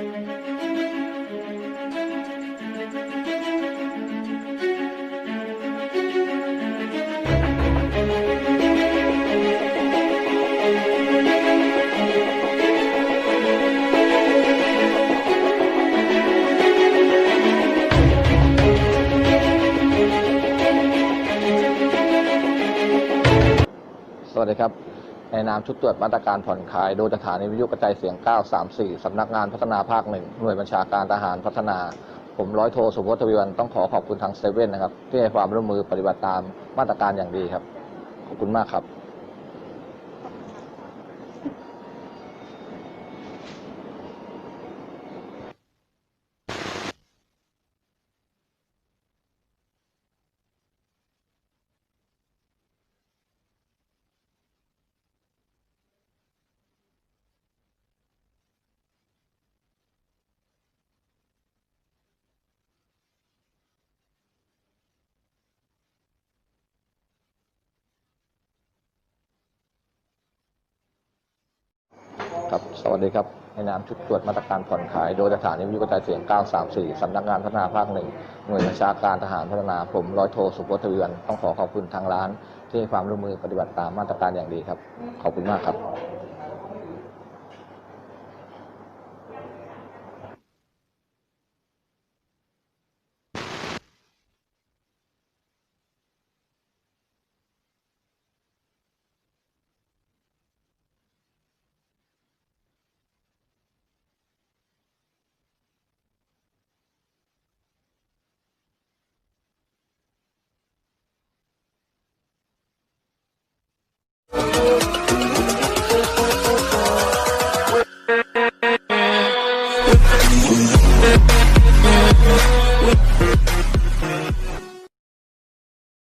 สวัสดีครับ ในนามชุดตรวจมาตรการผ่อนคลาย โดยสถานีวิทยุกระจายเสียง 934 สำนักงานพัฒนาภาคหนึ่งหน่วยบัญชาการทหารพัฒนา ผมร้อยโทสุพจน์ทวีวันต้องขอขอบคุณทางเซเว่นนะครับ ที่ให้ความร่วมมือปฏิบัติตามมาตรการอย่างดีครับ ขอบคุณมากครับ สวัสดีครับ ในนามชุดตรวจมาตรการผ่อนคลาย โดยสถานีวิทยุกระจายเสียง 934 สำนักงานพัฒนาภาคหนึ่ง หน่วยบัญชาการทหารพัฒนา ผมร้อยโทสุพจน์ทวีวันต้องขอขอบคุณทางร้าน ที่ให้ความร่วมมือปฏิบัติตามมาตรการอย่างดีครับ ขอบคุณมากครับ